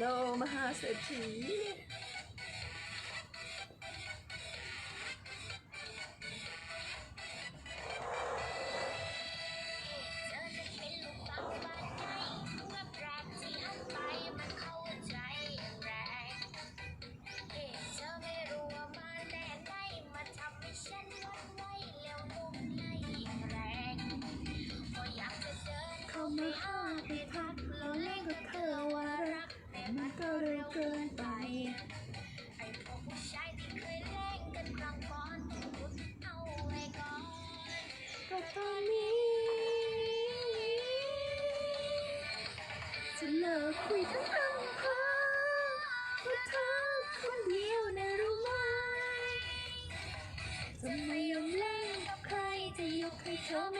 ฮัลโหลมหาเศรษฐี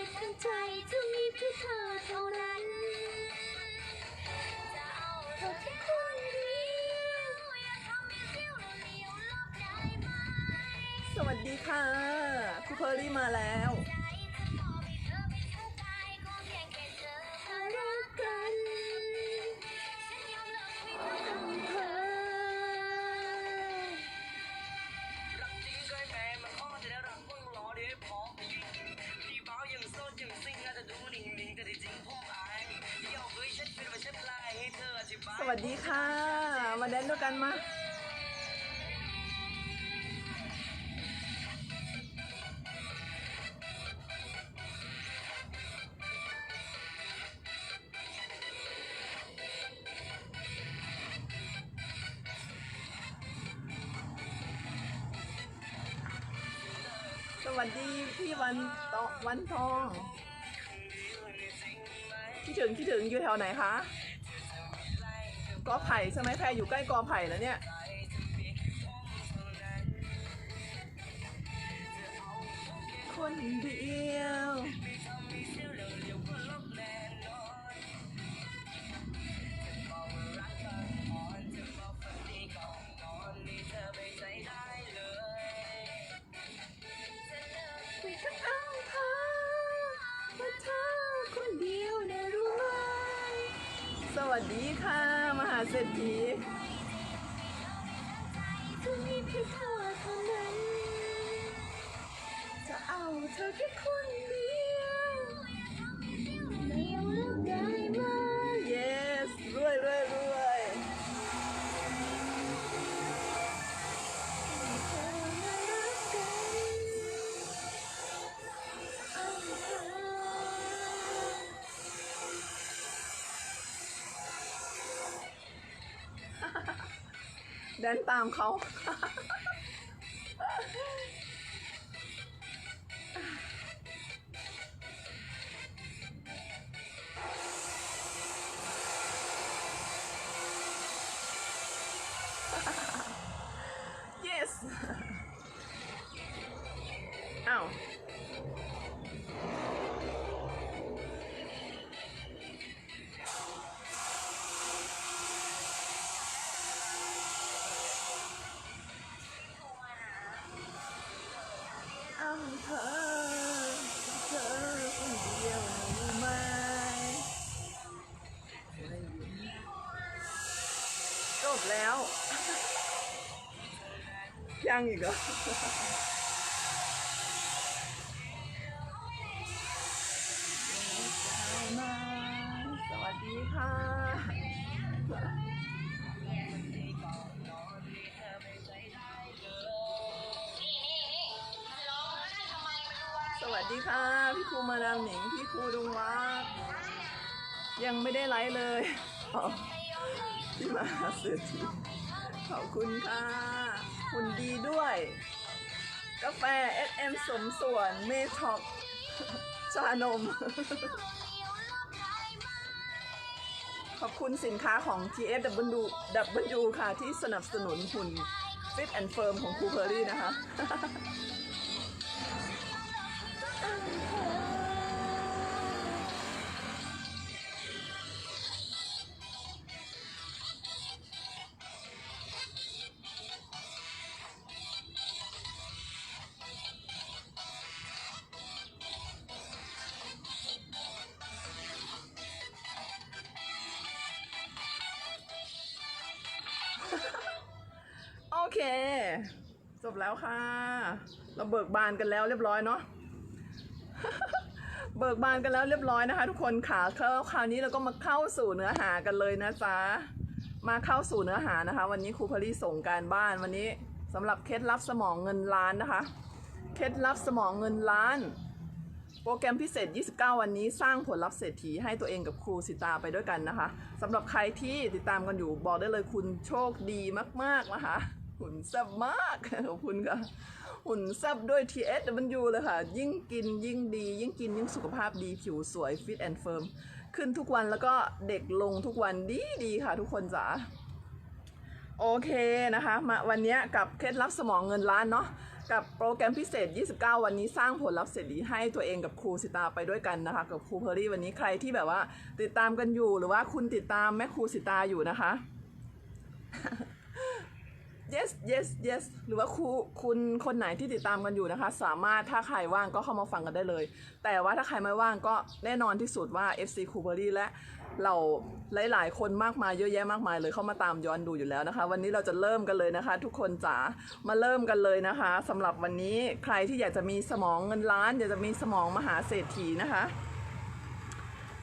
ให้เธอไม่ทันใจจะมีเพียงเธอเท่านั้นจะเอาเธอแค่คนเดียวอย่าทำให้เสี้ยวเราเลี้ยวลบได้ไหม สวัสดีค่ะครูเพอร์รี่มาแล้ว ดีค่ะ มาแดนด้วยกันมาสวัสดีพี่วันตวันทองคิดถึงคิดถึงอยู่แถวไหนคะ กอไผ่ใช่ไหมแพรอยู่ใกล้กอไผ่แล้วเนี่ยคนเดียวสวัสดีค่ะ เศรษฐี เดินตามเขา ยังอีกเหรอสวัสดีค่ะ สวัสดีค่ะ พี่ครูมาดามหนิง พี่ครูดวงรักยังไม่ได้ไลฟ์เลยพี่มาเสือทีขอบคุณค่ะ หุ่นดีด้วย กาแฟ SM สมส่วนเมท็อปชานม ขอบคุณสินค้าของ TFW W ค่ะ ที่สนับสนุนหุ่น Fit and Firm ของครูเพอรี่นะคะ จบแล้วค่ะ เราเบิกบานกันแล้วเรียบร้อยเนาะเบิกบานกันแล้วเรียบร้อยนะคะ ทุกคนค่ะคราวคราวนี้เราก็มาเข้าสู่เนื้อหากันเลยนะจ๊ะมาเข้าสู่เนื้อหานะคะ วันนี้ครูพลีส่งการบ้านวันนี้สำหรับเคล็ดลับสมองเงินล้านนะคะ เคล็ดลับสมองเงินล้าน โปรแกรมพิเศษ 29 วันนี้สร้างผลลัพธ์เศรษฐีให้ตัวเองกับครูสิตาไปด้วยกันนะคะสำหรับใครที่ติดตามกันอยู่บอกได้เลยคุณโชคดีมาก ๆนะคะ หุ่นแซ่บมากขอบคุณค่ะ หุ่นแซ่บด้วย TSW เลยค่ะ ยิ่งกินยิ่งดี ยิ่งกินยิ่งสุขภาพดีผิวสวยฟิตแอนด์เฟิร์มขึ้นทุกวันแล้วก็เด็กลงทุกวันดีดีค่ะทุกคนจ๋าโอเคนะคะมาวันนี้กับเคล็ดลับสมองเงินล้านเนาะกับโปรแกรมพิเศษ 29 วันนี้สร้างผลลัพธ์เสร็จดีให้ตัวเองกับครูสิตาไปด้วยกันนะคะ กับครูเพอรี่วันนี้ใครที่แบบว่า ติดตามกันอยู่หรือว่าคุณติดตามแม่ครูสิตาอยู่นะคะ yes yes yes หรือว่าครูคุณคนไหนที่ติดตามกันอยู่นะคะ สามารถถ้าใครว่างก็เข้ามาฟังกันได้เลย แต่ว่าถ้าใครไม่ว่างก็แน่นอนที่สุดว่า FC คูเบอรี่และเราหลาย ๆ คนมากมายเยอะแยะมากมายเลยเข้ามาตามย้อนดูอยู่แล้วนะคะ วันนี้เราจะเริ่มกันเลยนะคะ ทุกคนจ๋ามาเริ่มกันเลยนะคะสำหรับวันนี้ใครที่อยากจะมีสมองเงินล้าน อยากจะมีสมองมหาเศรษฐีนะคะ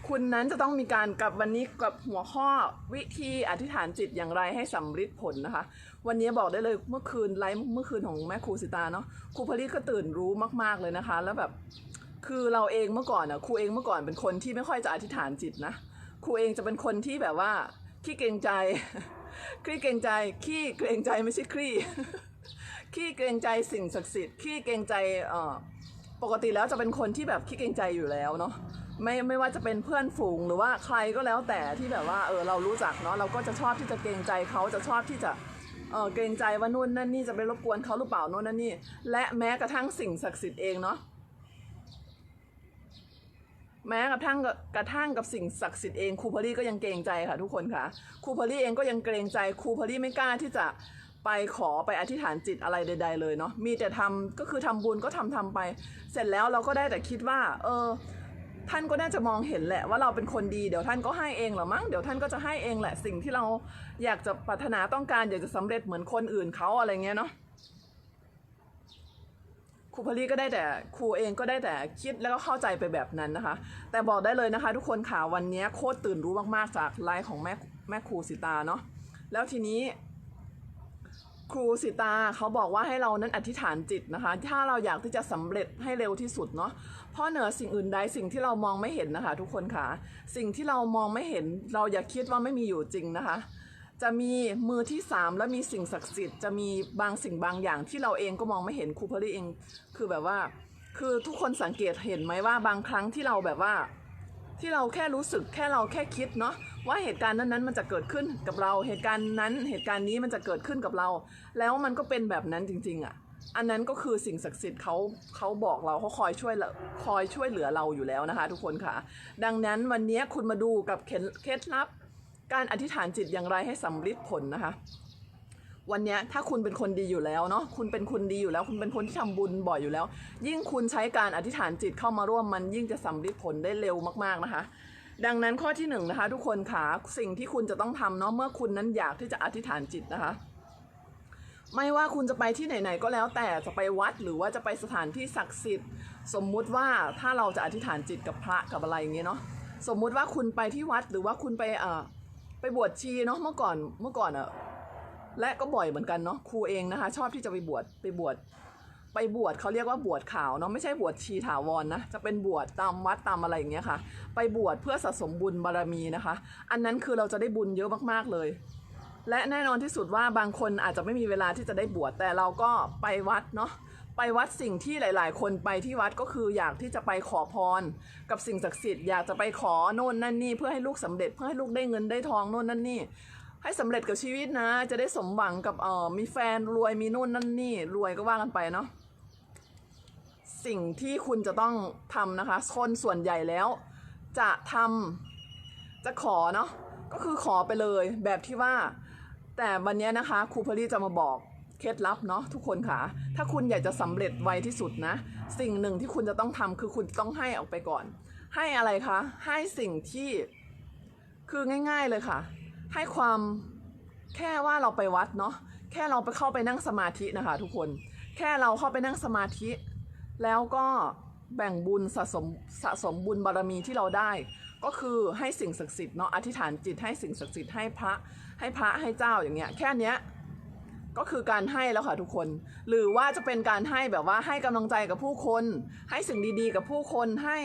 คุณนั้นจะต้องมีการกับวันนี้กับหัวข้อวิธีอธิษฐานจิตอย่างไรให้สำฤทธิ์ผลนะคะ วันนี้บอกได้เลยเมื่อคืนไลฟ์เมื่อคืนของแม่ครูสิตาเนาะครูพลิตก็ตื่นรู้มาก ๆเลยนะคะ แล้วแบบคือเราเองเมื่อก่อนอะครูเองเมื่อก่อนเป็นคนที่ไม่ค่อยจะอธิษฐานจิตนะครูเองจะเป็นคนที่แบบว่าขี้เกรงใจขี้เกรงใจขี้เกรงใจไม่ใช่ขี้ขี้เกรงใจสิ่งศักดิ์สิทธิ์ขี้เกรงใจเอ่อปกติแล้วจะเป็นคนที่แบบขี้เกรงใจอยู่แล้วเนาะ ไม่ไม่ว่าจะเป็นเพื่อนฝูงหรือว่าใครก็แล้วแต่ที่แบบว่าเออเรารู้จักเนาะเราก็จะชอบที่จะเกรงใจเขาจะชอบที่จะเออเกรงใจว่านู่นนั่นนี่จะไปรบกวนเขาหรือเปล่านู่นนั่นนี่และแม้กระทั่งสิ่งศักดิ์สิทธิ์เองเนาะแม้กระทั่งกระทั่งกับสิ่งศักดิ์สิทธิ์เองครูพอลี่ก็ยังเกรงใจค่ะทุกคนค่ะครูพอลี่เองก็ยังเกรงใจครูพอลี่ไม่กล้าที่จะไปขอไปอธิษฐานจิตอะไรใด ๆ เลยเนาะมีแต่ทำก็คือทำบุญก็ทำทำไป เสร็จแล้วเราก็ได้แต่คิดว่า เออ ท่านก็น่าจะมองเห็นแหละว่าเราเป็นคนดีเดี๋ยวท่านก็ให้เองหรอมั้งเดี๋ยวท่านก็จะให้เองแหละสิ่งที่เราอยากจะปรารถนาต้องการอยากจะสำเร็จเหมือนคนอื่นเขาอะไรเงี้ยเนาะครูพลีก็ได้แต่ครูเองก็ได้แต่คิดแล้วก็เข้าใจไปแบบนั้นนะคะ แต่บอกได้เลยนะคะ ทุกคนค่ะวันนี้โคตรตื่นรู้มากๆจากไลฟ์ของแม่แม่ครูสิตาเนาะแล้วทีนี้ครูสิตาเขาบอกว่าให้เรานั้นอธิษฐานจิตนะคะ ถ้าเราอยากที่จะสำเร็จให้เร็วที่สุดเนาะ เพราะเหนือสิ่งอื่นใดสิ่งที่เรามองไม่เห็นนะคะ ทุกคนค่ะ สิ่งที่เรามองไม่เห็น เราอย่าคิดว่าไม่มีอยู่จริงนะคะ จะมีมือที่สามและมีสิ่งศักดิ์สิทธิ์จะมีบางสิ่งบางอย่างที่เราเองก็มองไม่เห็นครูเพอรี่เอง คือแบบว่า คือทุกคนสังเกตเห็นไหมว่าบางครั้งที่เราแบบว่าที่เราแค่รู้สึกแค่เราแค่คิดเนาะว่าเหตุการณ์นั้นๆมันจะเกิดขึ้นกับเราเหตุการณ์นั้นเหตุการณ์นี้มันจะเกิดขึ้นกับเรา แล้วมันก็เป็นแบบนั้นจริง ๆอะ่ะ อันนั้นก็คือสิ่งศักดิ์สิทธิ์เขาเขาบอกเราเขาคอยช่วยคอยช่วยเหลือเราอยู่แล้วนะคะ ทุกคนค่ะ ดังนั้นวันนี้คุณมาดูกับเคล็ดเล็บการอธิษฐานจิตอย่างไรให้สำฤทธิ์ผลนะคะวันนี้ถ้าคุณเป็นคนดีอยู่แล้วเนาะคุณเป็นคนดีอยู่แล้ว คุณเป็นคนที่ทำบุญบ่อยอยู่แล้ว ยิ่งคุณใช้การอธิษฐานจิตเข้ามาร่วมมันยิ่งจะสำฤทธิ์ผลได้เร็วมากๆนะคะ ดังนั้นข้อที่หนึ่งนะคะ ทุกคนค่ะสิ่งที่คุณจะต้องทำเนาะเมื่อคุณนั้นอยากที่จะอธิษฐานจิตนะคะ ไม่ว่าคุณจะไปที่ไหนๆก็แล้วแต่จะไปวัดหรือว่าจะไปสถานที่ศักดิ์สิทธิ์ สมมุติว่าถ้าเราจะอธิษฐานจิตกับพระกับอะไรอย่างเงี้ยเนาะสมมุติว่าคุณไปที่วัดหรือว่าคุณไปเอ่อไปบวชชีเนาะเมื่อก่อนเมื่อก่อนอะและก็บ่อยเหมือนกันเนาะครูเองนะคะ ชอบที่จะไปบวชไปบวชไปบวชเขาเรียกว่าบวชขาวเนาะไม่ใช่บวชชีถาวรนะจะเป็นบวชตามวัดตามอะไรอย่างเงี้ยค่ะ ไปบวชเพื่อสะสมบุญบารมีนะคะ อันนั้นคือเราจะได้บุญเยอะมากๆเลย และแน่นอนที่สุดว่าบางคนอาจจะไม่มีเวลาที่จะได้บวชแต่เราก็ไปวัดเนาะไปวัดสิ่งที่หลาย ๆ คนไปที่วัดก็คืออยากที่จะไปขอพร กับสิ่งศักดิ์สิทธิ์อยากจะไปขอโน่นนั่นนี่เพื่อให้ลูกสำเร็จเพื่อให้ลูกได้เงินได้ทองโน่นนั่นนี่ ให้สำเร็จกับชีวิตนะ จะได้สมหวังกับเออมีแฟนรวยมีโน่นนั่นนี่ รวยก็ว่ากันไปเนาะสิ่งที่คุณจะต้องทำนะคะคนส่วนใหญ่แล้ว จะทำจะขอเนาะก็คือขอไปเลยแบบที่ว่า แต่วันนี้นะคะครูพลีจะมาบอกเคล็ดลับเนาะทุกคนค่ะ ถ้าคุณอยากจะสำเร็จไวที่สุดนะ สิ่งหนึ่งที่คุณจะต้องทำคือคุณต้องให้ออกไปก่อน ให้อะไรคะ ให้สิ่งที่คือง่าย ๆเลยค่ะ ให้ความแค่ว่าเราไปวัดเนาะแค่เราไปเข้าไปนั่งสมาธินะคะ ทุกคน แค่เราเข้าไปนั่งสมาธิ แล้วก็แบ่งบุญสะสมสะสมบุญบารมีที่เราได้ ก็คือให้สิ่งศักดิ์สิทธิ์เนาะอธิษฐานจิตให้สิ่งศักดิ์สิทธิ์ให้พระ ให้พระให้เจ้าอย่างเงี้ยแค่เนี้ยก็คือการให้แล้วค่ะทุกคน หรือว่าจะเป็นการให้แบบว่าให้กำลังใจกับผู้คน ให้สิ่งดีๆ กับผู้คนให้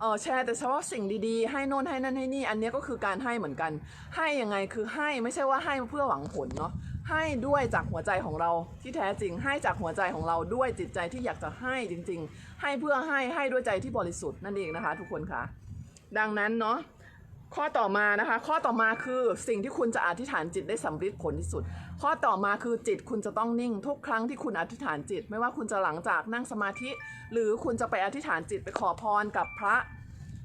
เออแชร์แต่เฉพาะสิ่งดีๆ ให้โน่นให้นั่นให้นี่ อันนี้ก็คือการให้เหมือนกัน ให้ยังไงคือให้ไม่ใช่ว่าให้เพื่อหวังผลเนาะให้ด้วยจากหัวใจของเราที่แท้จริง ให้จากหัวใจของเราด้วยจิตใจที่อยากจะให้จริง ๆ ให้เพื่อให้ให้ด้วยใจที่บริสุทธิ์นั่นเองนะคะ ทุกคนค่ะ ดังนั้นเนาะ ข้อต่อมานะคะ ข้อต่อมาคือสิ่งที่คุณจะอธิษฐานจิตได้สำเร็จผลที่สุด ข้อต่อมาคือจิตคุณจะต้องนิ่ง ทุกครั้งที่คุณอธิษฐานจิต ไม่ว่าคุณจะหลังจากนั่งสมาธิ หรือคุณจะไปอธิษฐานจิตไปขอพรกับพระ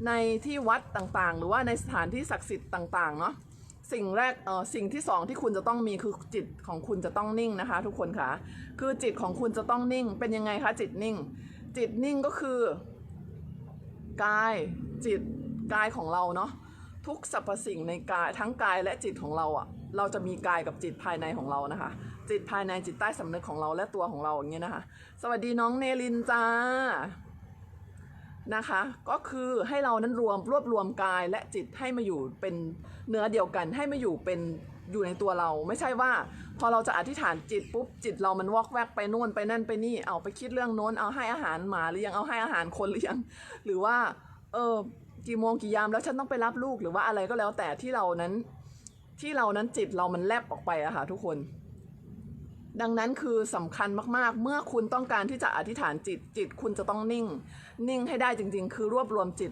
ในที่วัดต่างๆ หรือว่าในสถานที่ศักดิ์สิทธิ์ต่างๆเนาะสิ่งแรกเออสิ่งที่สองที่คุณจะต้องมีคือจิตของคุณจะต้องนิ่งนะคะ ทุกคนค่ะคือจิตของคุณจะต้องนิ่ง เป็นยังไงคะจิตนิ่ง จิตนิ่งก็คือกายจิตกายของเราเนาะ ทุกสรรพสิ่งในกายทั้งกายและจิตของเราอะ่ะ เราจะมีกายกับจิตภายในของเรานะคะ จิตภายในจิตใต้สำนึกของเราและตัวของเราอย่างเงี้ยนะคะ สวัสดีน้องเนลินจ้านะคะ ก็คือให้เรานั้นรวมรวบรวมกายและจิตให้มาอยู่เป็นเนื้อเดียวกัน ให้มาอยู่เป็นอยู่ในตัวเราไม่ใช่ว่า พอเราจะอธิษฐานจิตปุ๊บจิตเรามันวอกแวกไปนู่นไปนั่นไปนี่เอาไปคิดเรื่องโน้นเอาให้อาหารหมาหรือยังเอาให้อาหารคนหรือยังหรือว่า เออ กี่โมงกี่ยามแล้วฉันต้องไปรับลูกหรือว่าอะไรก็แล้ว แต่ที่เรานั้นที่เรานั้นจิตเรามันแลบออกไปอะค่ะทุกคน ดังนั้นคือสำคัญมากๆ เมื่อคุณต้องการที่จะอธิษฐานจิตจิตคุณจะต้องนิ่ง นิ่งให้ได้จริง ๆ คือรวบรวมจิต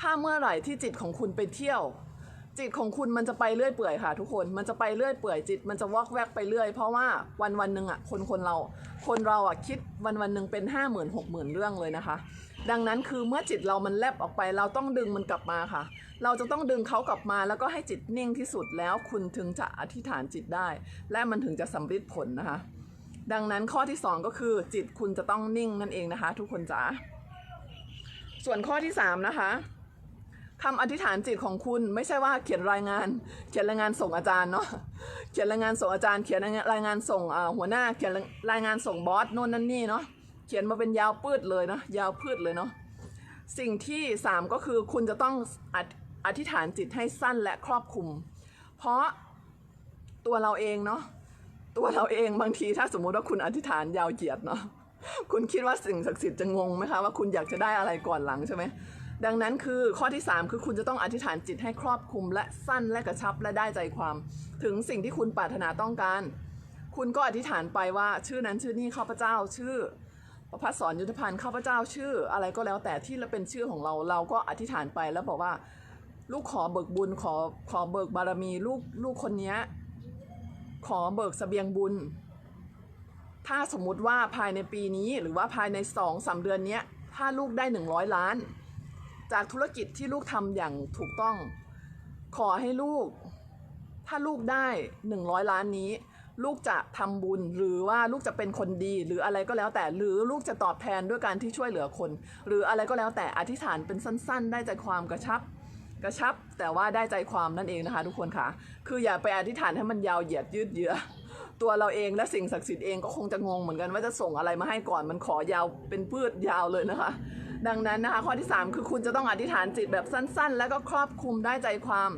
ถ้าเมื่อไหร่ที่จิตของคุณไปเที่ยว จิตของคุณมันจะไปเรื่อยเปื่อยค่ะ ทุกคนมันจะไปเรื่อยเปื่อยจิต มันจะวอกแวกไปเรื่อย เพราะว่าวันวันหนึ่งอะคนคนเรา คนเราอะคิดวันวันหนึ่งเป็นห้าหมื่นหกหมื่นเรื่องเลยนะคะ ดังนั้นคือเมื่อจิตเรามันแลบออกไป เราต้องดึงมันกลับมาค่ะ เราจะต้องดึงเขากลับมาแล้วก็ให้จิตนิ่งที่สุดแล้วคุณถึงจะอธิษฐานจิตได้ และมันถึงจะสำเร็จผลนะคะ ดังนั้นข้อที่สองก็คือจิตคุณจะต้องนิ่งนั่นเองนะคะ ทุกคนจ๋าส่วนข้อที่สามนะคะ คำอธิษฐานจิตของคุณ ไม่ใช่ว่าเขียนรายงาน เขียนรายงานส่งอาจารย์เนาะเขียนรายงานส่งอาจารย์เขียนรายงานส่งอ่าหัวหน้าเขียนรายงานส่งบอสโน่นนั่นนี่เนาะเขียนมาเป็นยาวพืดเลยเนาะยาวพืดเลยเนาะสิ่งที่สามก็คือคุณจะต้องอธิอธิษฐานจิตให้สั้นและครอบคลุม เพราะตัวเราเองเนาะตัวเราเองบางทีถ้าสมมุติว่าคุณอธิษฐานยาวเหยียดเนาะคุณคิดว่าสิ่งศักดิ์สิทธิ์จะงงไหมคะว่าคุณอยากจะได้อะไรก่อนหลังใช่ไหม ดังนั้นคือข้อที่ 3 คือคุณจะต้องอธิษฐานจิตให้ครอบคลุมและสั้นและกระชับและได้ใจความ ถึงสิ่งที่คุณปรารถนาต้องการ คุณก็อธิษฐานไปว่าชื่อนั้นชื่อนี้ข้าพเจ้าชื่อประพัฒสอนยุทธพันธ์ข้าพเจ้าชื่อ อะไรก็แล้วแต่ที่เป็นชื่อของเราเราก็อธิษฐานไปแล้วบอกว่า ลูกขอเบิกบุญขอขอเบิกบารมีลูกลูกคนนี้ขอเบิกเสบียงบุญ ถ้าสมมุติว่าภายในปีนี้หรือว่าภายในสองสามเดือนนี้ถ้าลูกได้หนึ่งร้อยล้าน จากธุรกิจที่ลูกทำอย่างถูกต้อง ขอให้ลูก ถ้าลูกได้หนึ่งร้อยล้านนี้ ลูกจะทำบุญหรือว่าลูกจะเป็นคนดีหรืออะไรก็แล้วแต่ หรือลูกจะตอบแทนด้วยการที่ช่วยเหลือคน หรืออะไรก็แล้วแต่อธิษฐานเป็นสั้น ๆ ได้ใจความกระชับกระชับแต่ว่าได้ใจความนั่นเองนะคะ ทุกคนค่ะ คืออย่าไปอธิษฐานให้มันยาวเหยียดยืดเยื้อ ตัวเราเองและสิ่งศักดิ์สิทธิ์เองก็คงจะงงเหมือนกันว่าจะส่งอะไรมาให้ก่อนมันขอยาวเป็นพืชยาวเลยนะคะ ดังนั้นนะคะข้อที่ 3 คือคุณจะต้องอธิษฐานจิตแบบสั้น ๆ แล้วก็ครอบคลุมได้ใจความ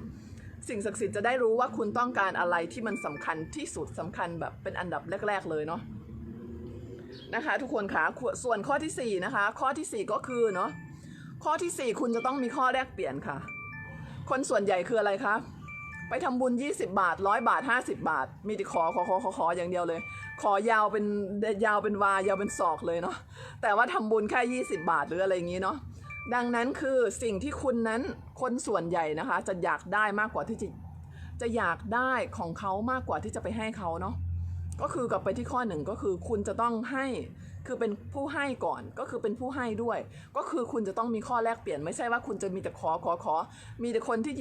สิ่งศักดิ์สิทธิ์จะได้รู้ว่าคุณต้องการอะไรที่มันสำคัญที่สุดสำคัญแบบเป็นอันดับแรก ๆ เลยเนาะนะคะ ทุกคนค่ะส่วนข้อทีสี่4นะคะข้อทีสี่ 4 ก็คือเนาะข้อทีสี่ 4 คุณจะต้องมีข้อแลกเปลี่ยนค่ะ คนส่วนใหญ่คืออะไรคะ ไปทำบุญ 20 บาท100บาท 50 บาท มีแต่ขอขอขอขอขออย่างเดียวเลย ขอยาวเป็นยาวเป็นวายาวเป็นศอกเลยเนาะแต่ว่าทำบุญแค่20 บาทหรืออะไรอย่างนี้เนาะดังนั้นคือสิ่งที่คุณนั้นคนส่วนใหญ่นะคะ จะอยากได้มากกว่าที่จะจะอยากได้ของเขามากกว่าที่จะไปให้เขาเนาะก็คือกลับไปที่ข้อหนึ่งก็คือคุณจะต้องให้คือเป็นผู้ให้ก่อนก็คือเป็นผู้ให้ด้วย ก็คือคุณจะต้องมีข้อแลกเปลี่ยนไม่ใช่ว่าคุณจะมีแต่ขอขอขอ มีแต่คนที่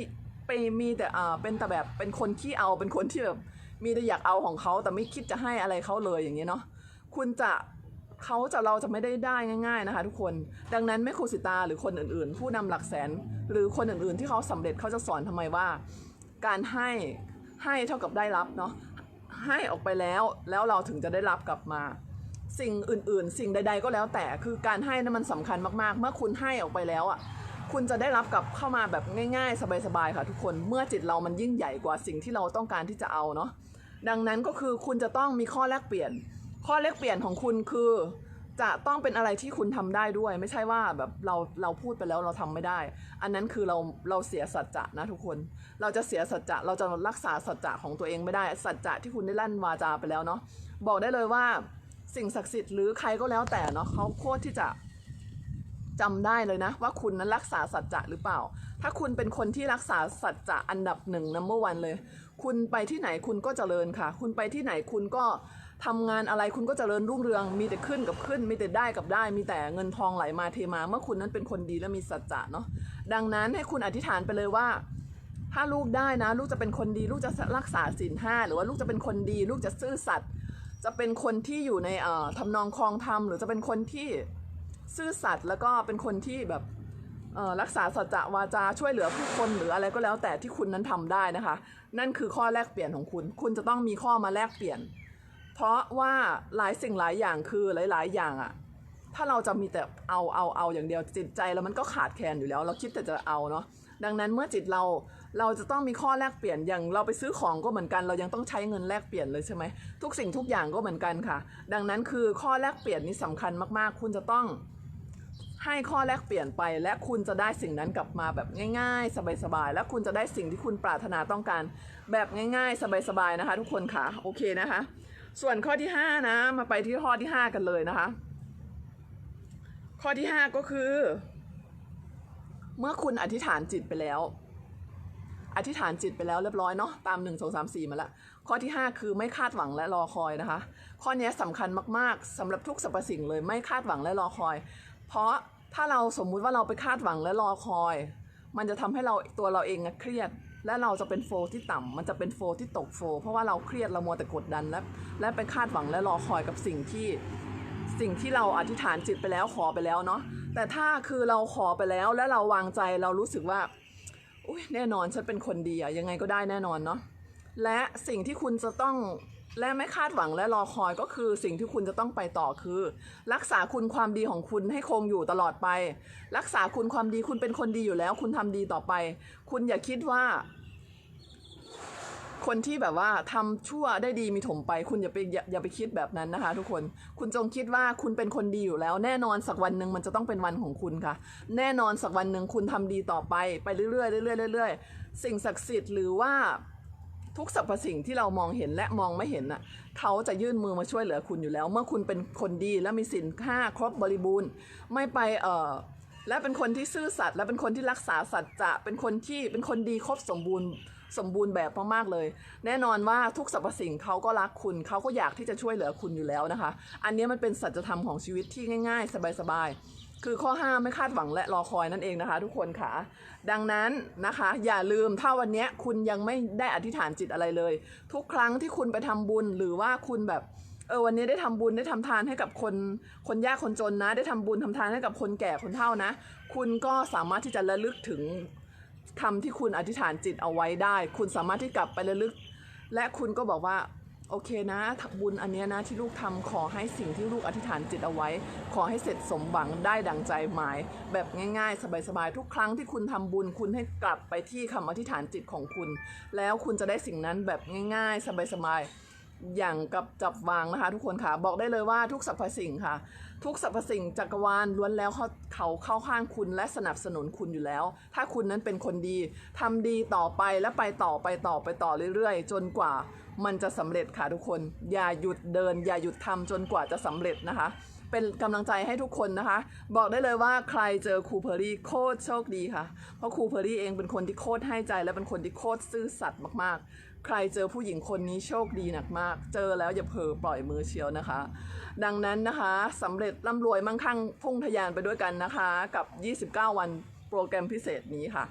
ไปมีแต่อ่าเป็นแต่แบบเป็นคนขี้เอาเป็นคนที่แบบมีแต่อยากเอาของเขาแต่ไม่คิดจะให้อะไรเขาเลยอย่างเงี้ยเนาะคุณจะเขาจะเราจะไม่ได้ได้ง่าย ๆนะคะ ทุกคนดังนั้นแม่ครูสิตาหรือคนอื่นๆ ผู้นำหลักแสน หรือคนอื่นๆที่เขาสำเร็จเขาจะสอนทำไมว่า การให้ให้เท่ากับได้รับเนาะให้ออกไปแล้วแล้วเราถึงจะได้รับกลับมา สิ่งอื่นๆ สิ่งใด ๆ ก็แล้วแต่คือการให้นั้นมันสำคัญมากๆ เมื่อคุณให้ออกไปแล้วอะ คุณจะได้รับกลับเข้ามาแบบง่าย ๆ สบายๆค่ะทุกคน เมื่อจิตเรามันยิ่งใหญ่กว่าสิ่งที่เราต้องการที่จะเอาเนาะดังนั้นก็คือคุณจะต้องมีข้อแลกเปลี่ยน ข้อแลกเปลี่ยนของคุณคือ จะต้องเป็นอะไรที่คุณทำได้ด้วย ไม่ใช่ว่าแบบเราเราพูดไปแล้วเราทำไม่ได้ อันนั้นคือเราเราเสียสัจจะนะทุกคน เราจะเสียสัจจะเราจะรักษาสัจจะของตัวเองไม่ได้ สัจจะที่คุณได้ลั่นวาจาไปแล้วเนาะบอกได้เลยว่าสิ่งศักดิ์สิทธิ์หรือใครก็แล้วแต่เนาะเขาโคตรที่จะ จำได้เลยนะ ว่าคุณนั้นรักษาสัจจะหรือเปล่า ถ้าคุณเป็นคนที่รักษาสัจจะอันดับหนึ่งนัมเบอร์วันเลย คุณไปที่ไหนคุณก็เจริญค่ะ คุณไปที่ไหนคุณก็ทำงานอะไรคุณก็เจริญรุ่งเรือง มีแต่ขึ้นกับขึ้น มีแต่ได้กับได้ มีแต่เงินทองไหลมาเทมา เมื่อคุณนั้นเป็นคนดีและมีสัจจะเนาะ ดังนั้นให้คุณอธิษฐานไปเลยว่า ถ้าลูกได้นะ ลูกจะเป็นคนดี ลูกจะรักษาศีลห้าหรือว่าลูกจะเป็นคนดี ลูกจะซื่อสัตย์ จะเป็นคนที่อยู่ในเอ่อทำนองคลองธรรมหรือจะเป็นคนที่ ซื่อสัตย์แล้วก็เป็นคนที่แบบรักษาสัจจะวาจาช่วยเหลือผู้คนหรืออะไรก็แล้วแต่ที่คุณนั้นทำได้นะคะ นั่นคือข้อแลกเปลี่ยนของคุณ คุณจะต้องมีข้อมาแลกเปลี่ยน เพราะว่าหลายสิ่งหลายอย่างคือหลาย ๆ อย่างอะถ้าเราจะมีแต่เอาเอาเอาอย่างเดียวจิตใจแล้วมันก็ขาดแคลนอยู่แล้ว เราคิดแต่จะเอาเนาะดังนั้นเมื่อจิตเราเราจะต้องมีข้อแลกเปลี่ยนอย่างเราไปซื้อของก็เหมือนกัน เรายังต้องใช้เงินแลกเปลี่ยนเลยใช่ไหมทุกสิ่งทุกอย่างก็เหมือนกันค่ะ ดังนั้นคือข้อแลกเปลี่ยนนี้สำคัญมากๆ คุณจะต้อง ให้ข้อแลกเปลี่ยนไป และคุณจะได้สิ่งนั้นกลับมาแบบง่าย ๆ สบายๆ และคุณจะได้สิ่งที่คุณปรารถนาต้องการ แบบง่าย ๆ สบายๆ นะคะ ทุกคนค่ะ โอเคนะคะ ส่วนข้อที่ 5 นะ มาไปที่ข้อที่ 5 กันเลยนะคะ ข้อที่ 5 ก็คือ เมื่อคุณอธิษฐานจิตไปแล้ว อธิษฐานจิตไปแล้วเรียบร้อยเนาะ ตาม 1 2 3 4 มาแล้วข้อที่ 5 คือไม่คาดหวังและรอคอยนะคะ ข้อนี้สำคัญมากๆสำหรับทุกสรรพสิ่งเลยไม่คาดหวังและรอคอย เพราะ ถ้าเราสมมุติว่าเราไปคาดหวังและรอคอย มันจะทำให้เราตัวเราเองเครียด และเราจะเป็นโฟที่ต่ำมันจะเป็นโฟที่ตกโฟ เพราะว่าเราเครียดเรามัวแต่กดดันและและไปคาดหวังและรอคอยกับสิ่งที่สิ่งที่เราอธิษฐานจิตไปแล้วขอไปแล้วเนาะแต่ถ้าคือเราขอไปแล้วและเราวางใจเรารู้สึกว่าอุ้ยแน่นอนฉันเป็นคนดีอะยังไงก็ได้แน่นอนเนาะ และสิ่งที่คุณจะต้องและไม่คาดหวังและรอคอยก็คือสิ่งที่คุณจะต้องไปต่อคือ รักษาคุณความดีของคุณให้คงอยู่ตลอดไป รักษาคุณความดีคุณเป็นคนดีอยู่แล้ว คุณทำดีต่อไป คุณอย่าคิดว่า คนที่แบบว่าทำชั่วได้ดีมีถมไป คุณอย่าไปอย่าอย่าไปคิดแบบนั้นนะคะ ทุกคนคุณจงคิดว่าคุณเป็นคนดีอยู่แล้ว แน่นอนสักวันหนึ่งมันจะต้องเป็นวันของคุณค่ะ แน่นอนสักวันหนึ่งคุณทำดีต่อไปไปเรื่อยๆเรื่อยๆเรื่อยๆสิ่งศักดิ์สิทธิ์หรือว่า ทุกสรรพสิ่งที่เรามองเห็นและมองไม่เห็นน่ะเขาจะยื่นมือมาช่วยเหลือคุณอยู่แล้ว เมื่อคุณเป็นคนดีและมีสินค้าครบบริบูรณ์ ไม่ไปเอ่อและเป็นคนที่ซื่อสัตย์และเป็นคนที่รักษาสัจจะเป็นคนที่เป็นคนดีครบสมบูรณ์สมบูรณ์แบบมากๆเลย แน่นอนว่าทุกสรรพสิ่งเขาก็รักคุณเขาก็อยากที่จะช่วยเหลือคุณอยู่แล้วนะคะ อันนี้มันเป็นสัจธรรมของชีวิตที่ง่าย ๆ สบายๆ คือข้อห้าไม่คาดหวังและรอคอยนั่นเองนะคะ ทุกคนค่ะ ดังนั้นนะคะ อย่าลืมถ้าวันนี้คุณยังไม่ได้อธิษฐานจิตอะไรเลย ทุกครั้งที่คุณไปทำบุญหรือว่าคุณแบบเออวันนี้ได้ทำบุญได้ทำทานให้กับคนคนยากคนจนนะ ได้ทำบุญทำทานให้กับคนแก่คนเฒ่านะ คุณก็สามารถที่จะระลึกถึงคำที่คุณอธิษฐานจิตเอาไว้ได้ คุณสามารถที่กลับไประลึก และคุณก็บอกว่า โอเคนะบุญอันเนี้ยนะที่ลูกทำขอให้สิ่งที่ลูกอธิษฐานจิตเอาไว้ ขอให้เสร็จสมหวังได้ดังใจหมาย แบบง่ายๆ สบายๆ ทุกครั้งที่คุณทำบุญคุณให้กลับไปที่คำอธิษฐานจิตของคุณ แล้วคุณจะได้สิ่งนั้นแบบง่ายๆ สบายๆ อย่างกับจับวางนะคะ ทุกคนค่ะบอกได้เลยว่าทุกสรรพสิ่งค่ะ ทุกสรรพสิ่งจักรวาลล้วนแล้วเขาเขาเข้าข้างคุณและสนับสนุนคุณอยู่แล้ว ถ้าคุณนั้นเป็นคนดีทำดีต่อไปและไปต่อไปต่อไปต่อเรื่อยๆ จนกว่า มันจะสำเร็จค่ะทุกคน อย่าหยุดเดิน อย่าหยุดทำจนกว่าจะสำเร็จนะคะ เป็นกำลังใจให้ทุกคนนะคะ บอกได้เลยว่าใครเจอครูเพอรี่โคตรโชคดีค่ะ เพราะครูเพอรี่เองเป็นคนที่โคตรให้ใจ และเป็นคนที่โคตรซื่อสัตย์มากๆ ใครเจอผู้หญิงคนนี้โชคดีหนักมาก เจอแล้วอย่าเผลอปล่อยมือเชียวนะคะ ดังนั้นนะคะสำเร็จร่ำรวยมั่งคั่งพุ่งทะยานไปด้วยกันนะคะ กับ 29 วันโปรแกรมพิเศษนี้ค่ะ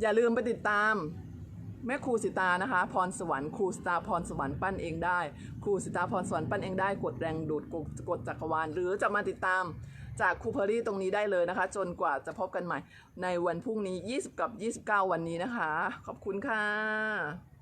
อย่าลืมไปติดตาม แม่ครูสิตานะคะ พรสวรรค์ครูสิตาพรสวรรค์ปั้นเองได้ ครูสิตาพรสวรรค์ปั้นเองได้ กดแรงดูดกดกดจักรวาล หรือจะมาติดตามจากครูเพอรี่ตรงนี้ได้เลยนะคะ จนกว่าจะพบกันใหม่ ในวันพรุ่งนี้ 20 กับ 29 วันนี้นะคะ ขอบคุณค่ะ